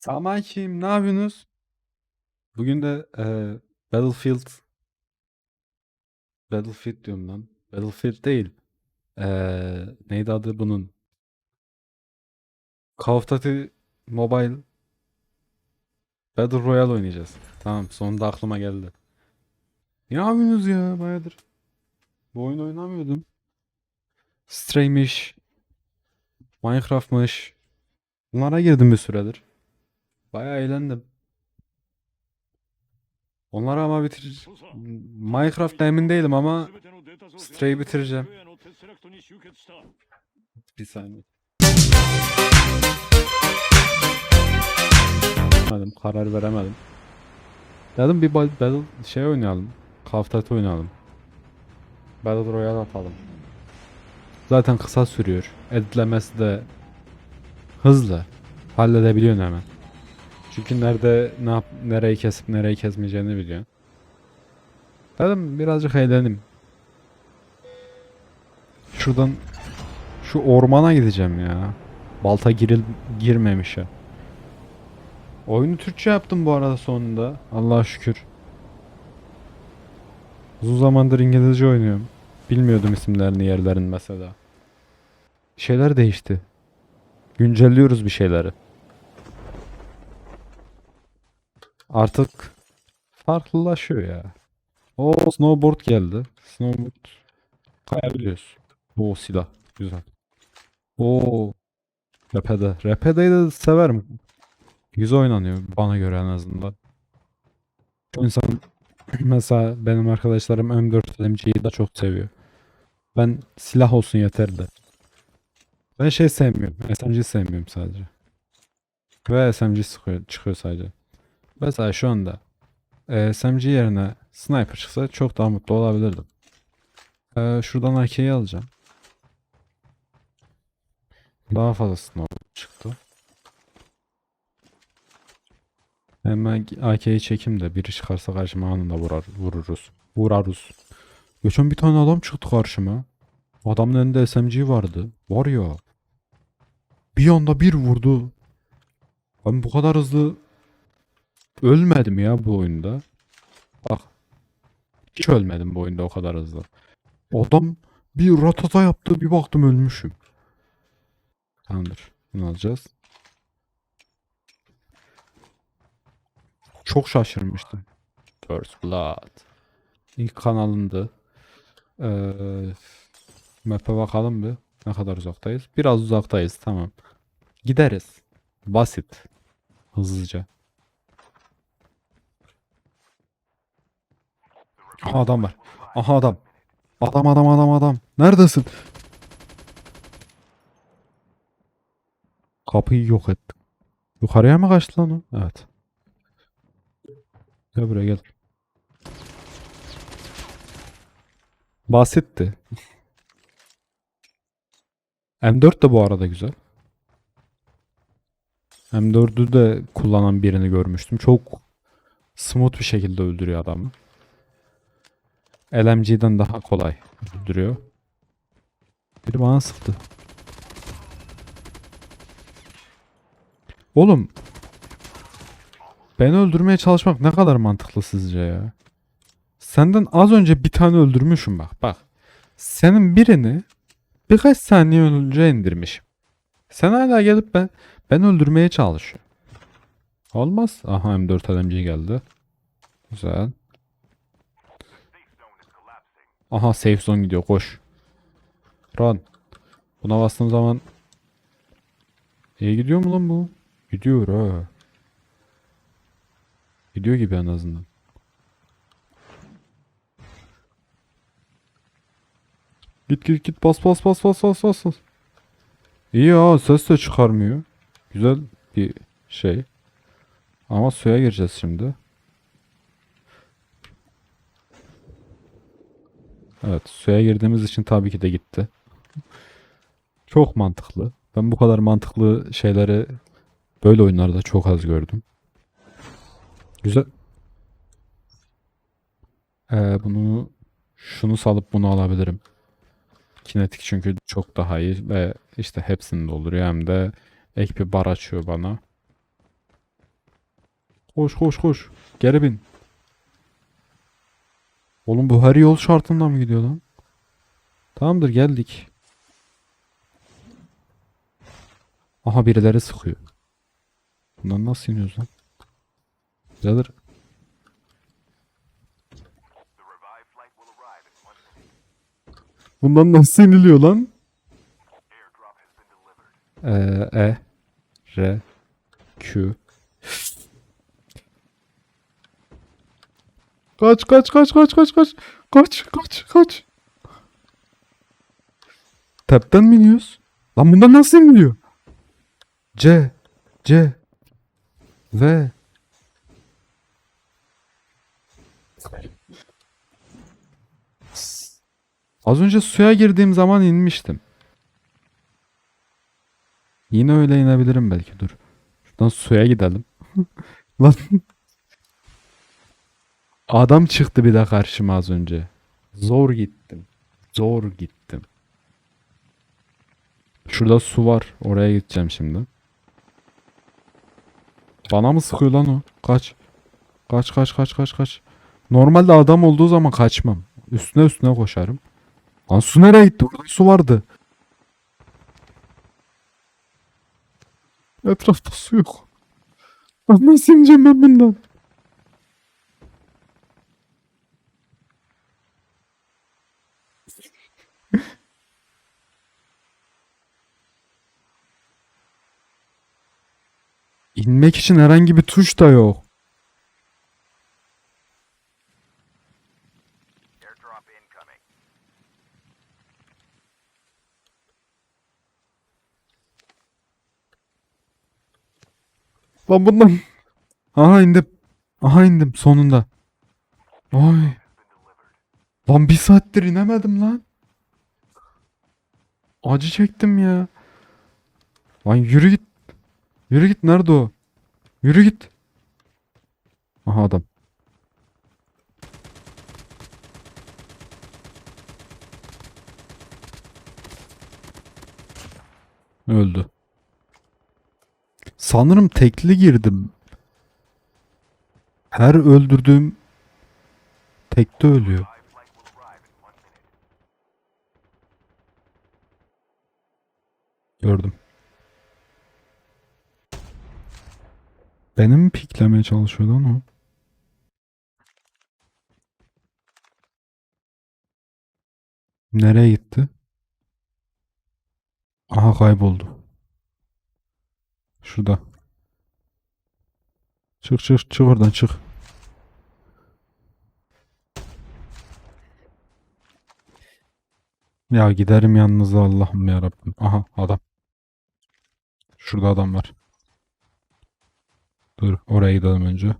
Selamünaleyküm. Ne yapıyorsunuz? Bugün de eee, Battlefield Battlefield diyorum lan. Battlefield değil. Eee, neydi adı bunun? Call of Duty Mobile Battle Royale oynayacağız. Tamam, sonunda aklıma geldi. Ne yapıyorsunuz ya bayağıdır? Bu oyun oynamıyordum. Stray'miş, Minecraft'mış. Bunlara girdim bir süredir. Bayağı eğlendim. Onları ama bitir... Minecraft'ta emin değilim ama Stray'i bitireceğim. Bir saniye. Karar veremedim. Dedim bir ba- battle şey oynayalım. Duty oynayalım. Battle Royale atalım. Zaten kısa sürüyor. Editlemesi de hızlı. Halledebiliyorsun hemen. Çünkü nerede ne yap nereyi kesip nereyi kesmeyeceğini biliyorsun. Dedim birazcık eğlenim. Şuradan şu ormana gideceğim ya. Balta giril girmemiş ya. Oyunu Türkçe yaptım bu arada sonunda. Allah'a şükür. Uzun zamandır İngilizce oynuyorum. Bilmiyordum isimlerini yerlerin mesela. Şeyler değişti. Güncelliyoruz bir şeyleri. Artık farklılaşıyor ya. O snowboard geldi. Snowboard kayabiliyoruz. O silah güzel. O Repede. Repede'yi de severim. Güzel oynanıyor bana göre en azından. Çoğu insan mesela benim arkadaşlarım M4 LMG'yi de çok seviyor. Ben silah olsun yeter de. Ben şey sevmiyorum. SMG sevmiyorum sadece. Ve SMG çıkıyor, çıkıyor sadece. Mesela şu anda e, SMG yerine sniper çıksa çok daha mutlu olabilirdim. E, şuradan AK'yi alacağım. Daha fazla sniper çıktı. Hemen AK'yi çekeyim de biri çıkarsa karşıma anında vurar, vururuz. Vurarız. Geçen bir tane adam çıktı karşıma. Adamın elinde SMG vardı. Var ya. Bir anda bir vurdu. Ben bu kadar hızlı ölmedim ya bu oyunda. Bak. Hiç ölmedim bu oyunda o kadar hızlı. Adam bir ratata yaptı bir baktım ölmüşüm. Tamamdır. Bunu alacağız. Çok şaşırmıştım. First Blood. İlk kanalındı. Ee, map'e bakalım bir. Ne kadar uzaktayız? Biraz uzaktayız. Tamam. Gideriz. Basit. Hızlıca. Aha adam var. Aha adam. Adam adam adam adam. Neredesin? Kapıyı yok ettim. Yukarıya mı kaçtı lan o? Evet. Gel buraya gel. Basitti. M4 de bu arada güzel. M4'ü de kullanan birini görmüştüm. Çok smooth bir şekilde öldürüyor adamı. LMG'den daha kolay öldürüyor. Biri bana sıktı. Oğlum Beni öldürmeye çalışmak ne kadar mantıklı sizce ya? Senden az önce bir tane öldürmüşüm bak. Bak. Senin birini birkaç saniye önce indirmişim. Sen hala gelip ben ben öldürmeye çalışıyor. Olmaz. Aha M4 LMG geldi. Güzel. Aha safe zone gidiyor koş. Run. Buna bastığım zaman iyi gidiyor mu lan bu? Gidiyor ha. Gidiyor gibi en azından. Git git git bas bas bas bas bas bas. bas. İyi ya ses de çıkarmıyor. Güzel bir şey. Ama suya gireceğiz şimdi. Evet suya girdiğimiz için tabii ki de gitti. Çok mantıklı. Ben bu kadar mantıklı şeyleri böyle oyunlarda çok az gördüm. Güzel. Ee, bunu şunu salıp bunu alabilirim. Kinetik çünkü çok daha iyi ve işte hepsini dolduruyor hem de ek bir bar açıyor bana. Koş koş koş. Geri bin. Oğlum bu her yol şartında mı gidiyor lan? Tamamdır geldik. Aha birileri sıkıyor. Bundan nasıl iniyoruz lan? Birader. Bundan nasıl iniliyor lan? Ee, e, R, Q. Kaç kaç kaç kaç kaç kaç. Kaç kaç kaç. Tapten mi iniyoruz? Lan bundan nasıl iniliyor? C, C, V. Az önce suya girdiğim zaman inmiştim. Yine öyle inebilirim belki dur. Şuradan suya gidelim. Lan. Adam çıktı bir de karşıma az önce. Zor gittim. Zor gittim. Şurada su var. Oraya gideceğim şimdi. Bana mı sıkıyor lan o? Kaç. Kaç kaç kaç kaç kaç. Normalde adam olduğu zaman kaçmam. Üstüne üstüne koşarım. Lan su nereye gitti? Orada su vardı. Etrafta su yok. Ben nasıl ineceğim ben bundan? İnmek için herhangi bir tuş da yok. Lan bundan. Aha indim. Aha indim sonunda. Ay. Lan bir saattir inemedim lan. Acı çektim ya. Lan yürü git. Yürü git nerede o? Yürü git. Aha adam. Öldü. Sanırım tekli girdim. Her öldürdüğüm tekte ölüyor. Gördüm. Benim mi piklemeye çalışıyor lan o? Nereye gitti? Aha kayboldu. Şurada. Çık çık çık oradan çık. Ya giderim yanınıza Allah'ım ya Rabbim. Aha adam. Şurada adam var. Dur oraya gidelim önce.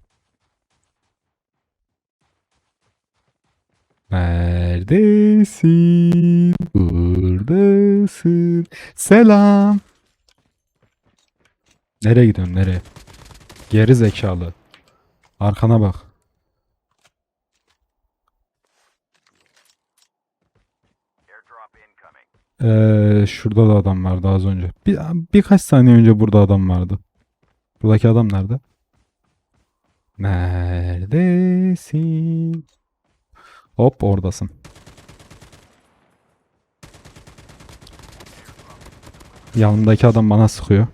Neredesin? Buradasın. Selam. Nereye gidiyorsun nereye? Geri zekalı. Arkana bak. Ee, şurada da adam vardı az önce. Bir, birkaç saniye önce burada adam vardı. Buradaki adam nerede? Neredesin? Hop oradasın. Yanımdaki adam bana sıkıyor.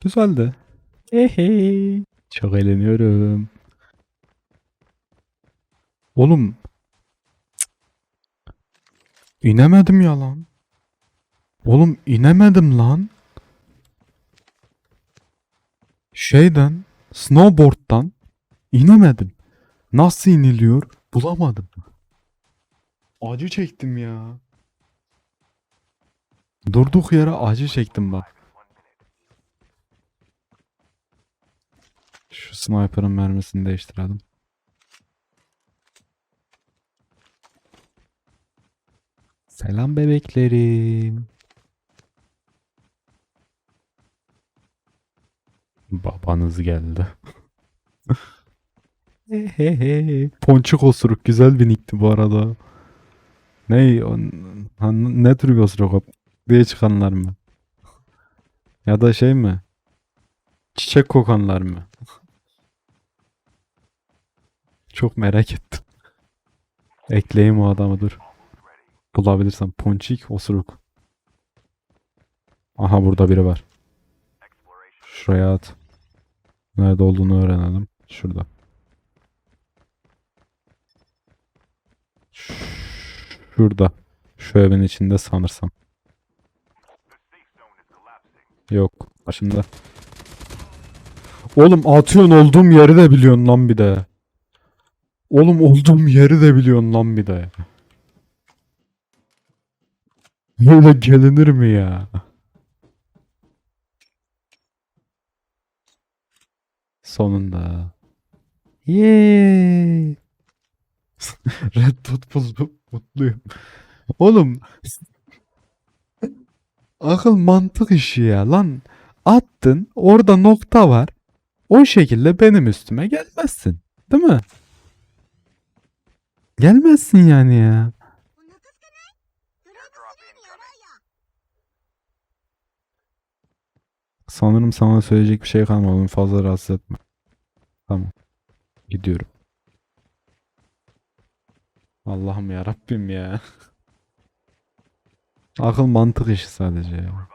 Güzeldi. Ehe. Çok eğleniyorum. Oğlum. İnemedim ya lan. Oğlum inemedim lan. Şeyden, snowboard'dan inemedim. Nasıl iniliyor? Bulamadım. Acı çektim ya. Durduk yere acı çektim bak. Şu sniper'ın mermisini değiştirelim. Selam bebeklerim. Babanız geldi. Hehehe. Ponçik osuruk güzel bir nickti bu arada. Ne o- ne tür Ghost Robot diye çıkanlar mı? Ya da şey mi? Çiçek kokanlar mı? Çok merak ettim. Ekleyeyim o adamı dur. Bulabilirsem. Ponçik osuruk. Aha burada biri var. Şuraya at. Nerede olduğunu öğrenelim. Şurada. Şurada. Şu evin içinde sanırsam. Yok. Başında. Oğlum atıyorsun olduğum yeri de biliyorsun lan bir de. Oğlum olduğum yeri de biliyorsun lan bir de. Böyle gelinir mi ya? Sonunda. Yeee. Red Dot buldum. Mutluyum. Oğlum. Akıl mantık işi ya lan. Attın orada nokta var. O şekilde benim üstüme gelmezsin. Değil mi? Gelmezsin yani ya. Sanırım sana söyleyecek bir şey kalmadı. Onu fazla rahatsız etme. Tamam. Gidiyorum. Allah'ım ya Rabbim ya. Akıl mantık işi sadece ya.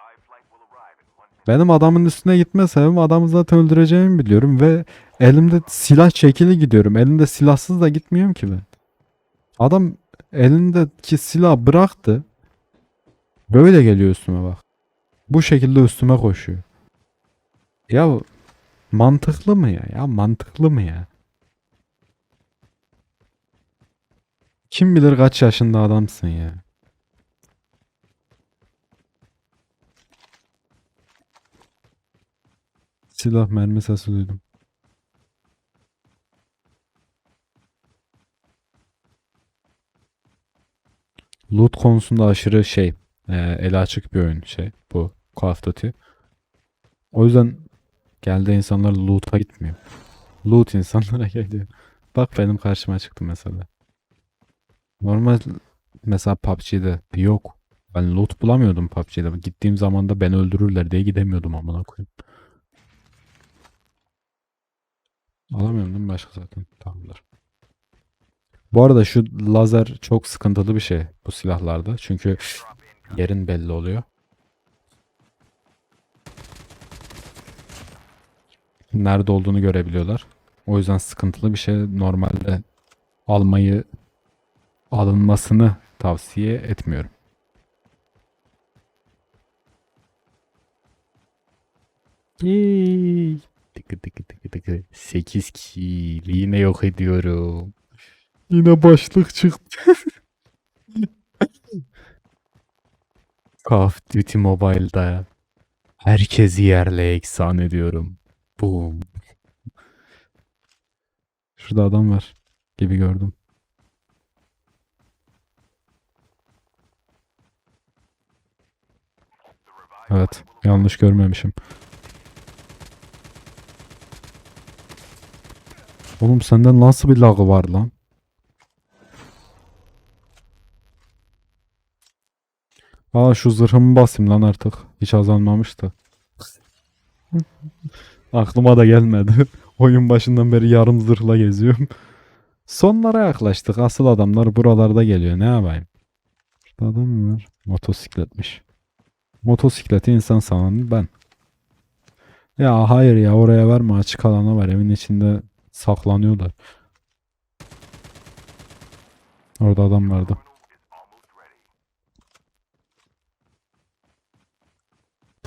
Benim adamın üstüne gitme sebebim adamı zaten öldüreceğimi biliyorum ve elimde silah çekili gidiyorum. Elimde silahsız da gitmiyorum ki ben. Adam elindeki silah bıraktı. Böyle geliyor üstüme bak. Bu şekilde üstüme koşuyor. Ya mantıklı mı ya? Ya mantıklı mı ya? Kim bilir kaç yaşında adamsın ya. Silah mermi sesi duydum. Loot konusunda aşırı şey, e, açık bir oyun şey bu Call of Duty. O yüzden geldi insanlar loot'a gitmiyor. Loot insanlara geliyor. Bak benim karşıma çıktı mesela. Normal mesela PUBG'de yok. Ben loot bulamıyordum PUBG'de. Gittiğim zaman da beni öldürürler diye gidemiyordum amına koyayım. Alamıyorum değil başka zaten? Tamamdır. Bu arada şu lazer çok sıkıntılı bir şey bu silahlarda. Çünkü yerin belli oluyor. Nerede olduğunu görebiliyorlar. O yüzden sıkıntılı bir şey. Normalde almayı alınmasını tavsiye etmiyorum. Yay! Tıkı tıkı tıkı tıkı. 8 kill. Yine yok ediyorum. Yine başlık çıktı. Call of Duty Mobile'da herkesi yerle eksan ediyorum. Boom. Şurada adam var gibi gördüm. Evet, yanlış görmemişim. Oğlum senden nasıl bir lag var lan? Aa şu zırhımı basayım lan artık. Hiç azalmamıştı. Aklıma da gelmedi. Oyun başından beri yarım zırhla geziyorum. Sonlara yaklaştık. Asıl adamlar buralarda geliyor. Ne yapayım? Şurada adam var? Motosikletmiş. Motosikleti insan sanan ben. Ya hayır ya oraya verme açık alana var. Evin içinde saklanıyorlar. Orada adam vardı.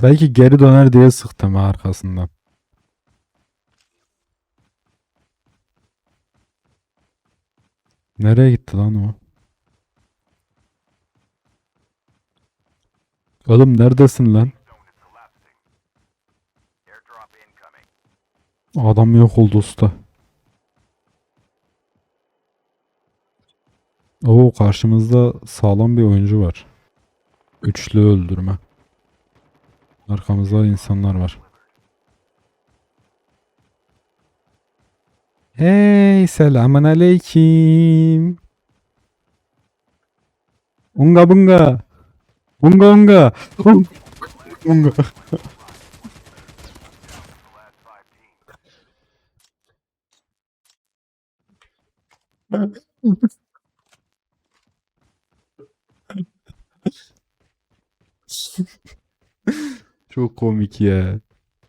Belki geri döner diye sıktım arkasından. Nereye gitti lan o? Oğlum neredesin lan? Adam yok oldu usta. Oo karşımızda sağlam bir oyuncu var. Üçlü öldürme. Arkamızda insanlar var. Hey selamun aleyküm. Unga bunga. Unga unga. Un- Unga. Çok komik ya.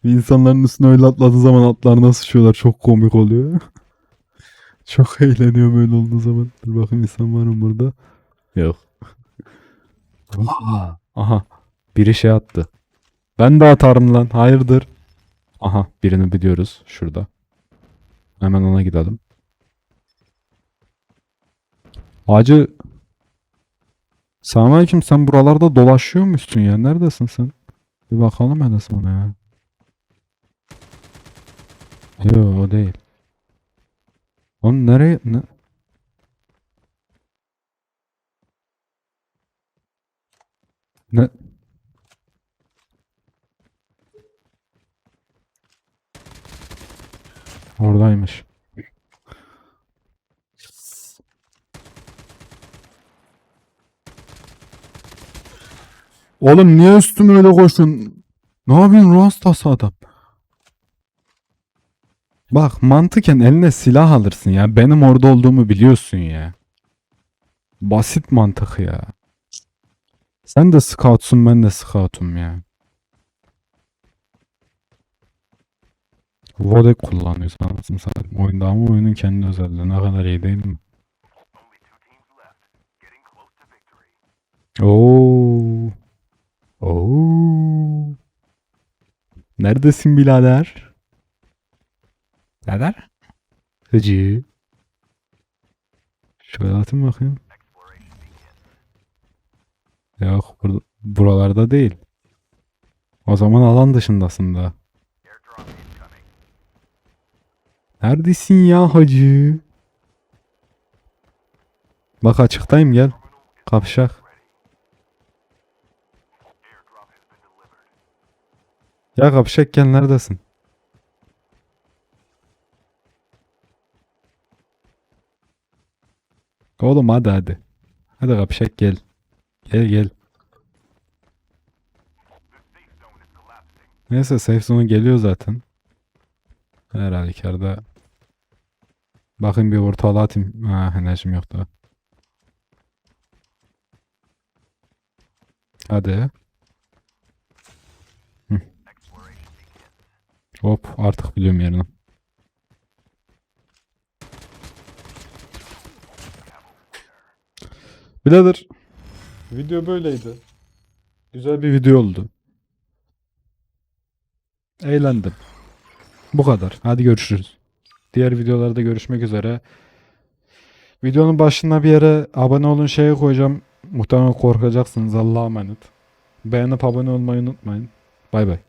İnsanların üstüne öyle atladığı zaman atlar nasıl sıçıyorlar çok komik oluyor. Çok eğleniyorum öyle olduğu zaman. Dur bakayım insan var mı burada? Yok. Aha. Aha. Biri şey attı. Ben de atarım lan. Hayırdır? Aha. Birini biliyoruz. Şurada. Hemen ona gidelim. Hacı. Selamünaleyküm. Sen buralarda dolaşıyor musun ya? Neredesin sen? Bir bakalım hele sana ya. Yo o değil. Onun nereye ne? Ne? Oradaymış. Oğlum niye üstüme öyle koşun? Ne yapıyorsun ruh hastası adam? Bak mantıken eline silah alırsın ya. Benim orada olduğumu biliyorsun ya. Basit mantık ya. Sen de scoutsun ben de scoutum ya. Vodek kullanıyorsun anasını satayım. Oyunda ama oyunun kendi özelliği. Ne kadar iyi değil mi? Oo. Oo. Neredesin birader? Birader? Hıcı. Şöyle atayım bakayım. Yok bur- buralarda değil. O zaman alan dışındasın da. Neredesin ya hacı? Bak açıktayım gel. Kapşak. Ya kapşak gel neredesin? Oğlum hadi hadi. Hadi kapşak gel. Gel gel. Neyse safe zone geliyor zaten. Her halükarda. Bakın bir ortalığa atayım. Ha enerjim yok daha. Hadi. Hı. Hop artık biliyorum yerini. Birader. Video böyleydi. Güzel bir video oldu. Eğlendim. Bu kadar. Hadi görüşürüz. Diğer videolarda görüşmek üzere. Videonun başına bir yere abone olun şeye koyacağım. Muhtemelen korkacaksınız. Allah'a emanet. Beğenip abone olmayı unutmayın. Bay bay.